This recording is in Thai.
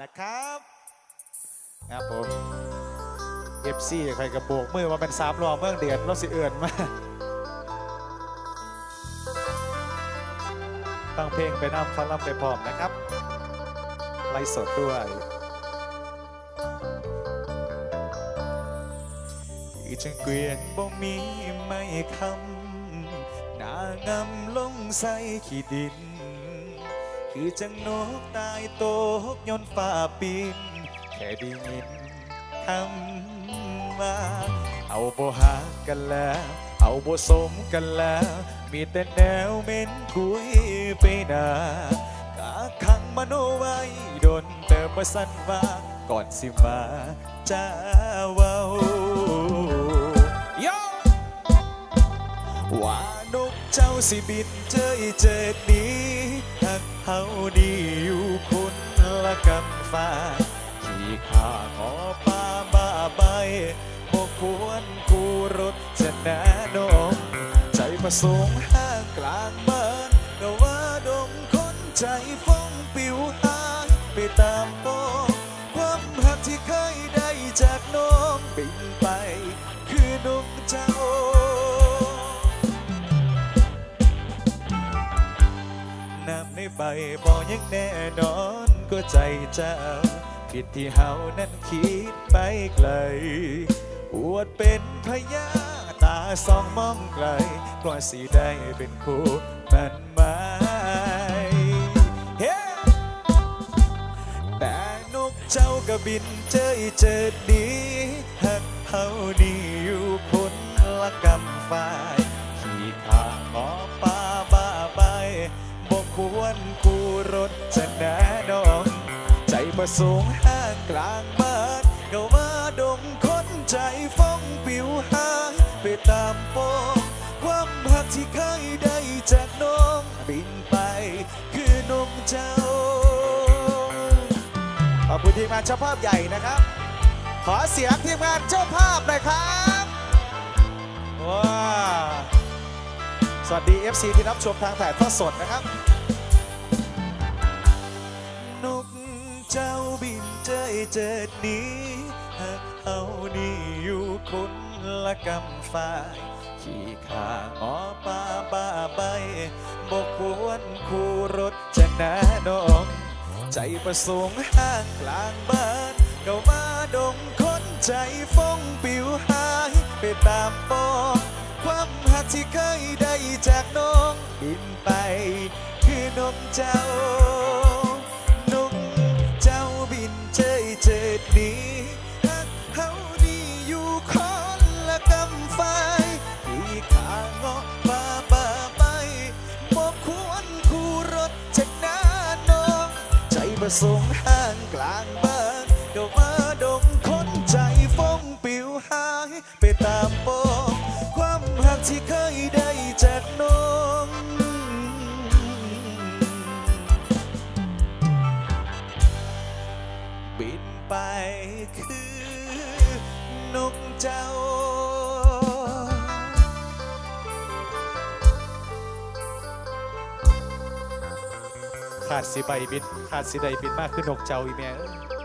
นะครับครับผม FC ใครกระโบกมือมาเป็นสามรอเมืองเดือนราสิเอื่นมาฟังเพลงไปนำฟังลำไปพร้อมนะครับไลฟ์สดด้วยที่จังเกวียนบ่มีไม่คำหน้างำลงใส่ขี้ดิน คือจังนกตายโตกยนฟ้าปีนแค่ได้ยินคำว่าเอาบ่หากันแล้ว เอาบ่สมกันแล้ว มีแต่แนวเหม็นกุยไปหนากาขังมโนไว้โดนเติมมาสั่นว่าก่อนสิมาจ้าเว้าโยว่านกเจ้าสิบินเจยเจิดดี เฮาดีอยู่คนละกำฟ้าขี่ข้าขอป้าบ้าใบบ่ควรกูรถจะแน่นองใจประสงค์ห้างกลางบ้านก็ว่าดงคนใจฟ้องปิวหายไปตามโปองความหักที่เคยได้จากน้องบิน น้ำในใบบ่ยังแน่นอนก็ใจเจ้าผิดที่เฮานั้นคิดไปไกล อวดเป็นพญาตาสองมองไกลกว่าสิได้เป็นคู่มันหมาเฮ้แต่นกเจ้าก็บินเจยเจิดดีหักเฮาดีอยู่คนละกำฝ่าย ประสงค์ห้างกลางบ้านก็ว่าดงคนใจฟ้องปิวหายไปตามโปองความหักที่เคยได้จากน้องบินไปคือนกเจ้าขอบคุณทีมงานเจ้าภาพใหญ่นะครับ ขอเสียงทีมงานเจ้าภาพหน่อยครับว้าสวัสดี FC ที่รับชมทางถ่ายทอดสดนะครับ เจิดหนี้หากเอานี่อยู่คนละกำฝ่าย ขี่ข้างอป้าบ้าใบบกควรคู่รถจะน่นอนใจประสงค์ห้างกลางบ้านก็มาดงคนใจฟ้งปิวหายไปตามปองความหักที่เคยได้จากน้องบินไป คือนกเจ้า สงห้างกลางบ้านก็มาดงคนใจฟองปิวหาย ไปตามปองความหักที่เคยได้จากน้อง บินไปคือนกเจ้า ขาดสีใบบิด ขาดสีใดบิดมากขึ้นกเจ้าอีแม่เอ้ย